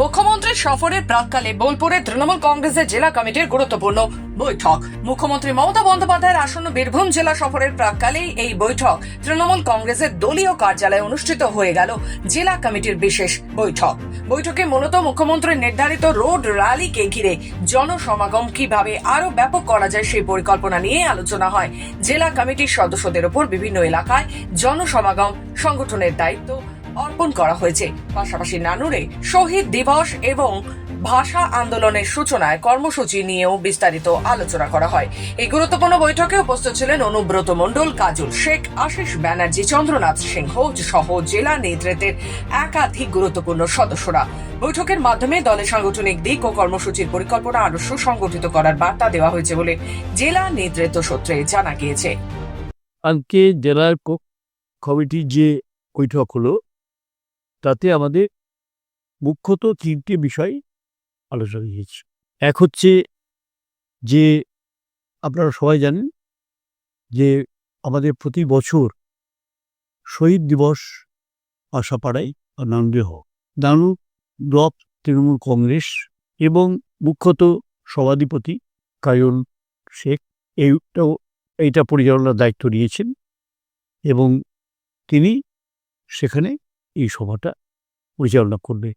মুখ্যমন্ত্রীর সফরের প্রাককালে বোলপুরে তৃণমূল কংগ্রেসের জেলা কমিটির গুরুত্বপূর্ণ বৈঠক। মুখ্যমন্ত্রী মমতা বন্দ্যোপাধ্যায়ের আসন্ন বীরভূম জেলা সফরের প্রাককালেই এই বৈঠক তৃণমূল কংগ্রেসের দলীয় কার্যালয়ে অনুষ্ঠিত হয়ে গেল জেলা কমিটির বিশেষ বৈঠক। বৈঠকে মূলত মুখ্যমন্ত্রীর নির্ধারিত রোড র্যালিকে ঘিরে জনসমাগম কীভাবে আরও ব্যাপক করা যায় সেই পরিকল্পনা নিয়ে আলোচনা হয়। জেলা কমিটির সদস্যদের উপর বিভিন্ন এলাকায় জনসমাগম সংগঠনের দায়িত্ব অর্পণ করা হয়েছে। পাশাপাশি নানুরে শহীদ দিবস এবং ভাষা আন্দোলনের সূচনায় কর্মসূচি নিয়েও বিস্তারিত আলোচনা করা হয়। এই গুরুত্বপূর্ণ বৈঠকে উপস্থিত ছিলেন অনুব্রত মণ্ডল, কাজল শেখ, আশিস ব্যানার্জি, চন্দ্রনাথ সিংহ সহ জেলা নেতৃত্বের একাধিক গুরুত্বপূর্ণ সদস্যরা। বৈঠকের মাধ্যমে দলের সাংগঠনিক দিক ও কর্মসূচির পরিকল্পনা আরও সুসংগঠিত করার বার্তা দেওয়া হয়েছে বলে জেলা নেতৃত্ব সূত্রে জানা গিয়েছে। আজকে জেলার ক- কমিটির যে বৈঠক হলো তাতে আমাদের মুখ্যত তিনটে বিষয় আলোচনা হয়েছে। এক হচ্ছে যে, আপনারা সবাই জানেন যে, আমাদের প্রতি বছর শহীদ দিবস আশাপাড়ায় বা নানুরে হয়। নানু ব্লক তৃণমূল কংগ্রেস এবং মুখ্যত সভাধিপতি কায়ন শেখ এইটাও, এইটা পরিচালনার দায়িত্ব নিয়েছেন এবং তিনি সেখানে এই সভাটা পরিচালনা করবে।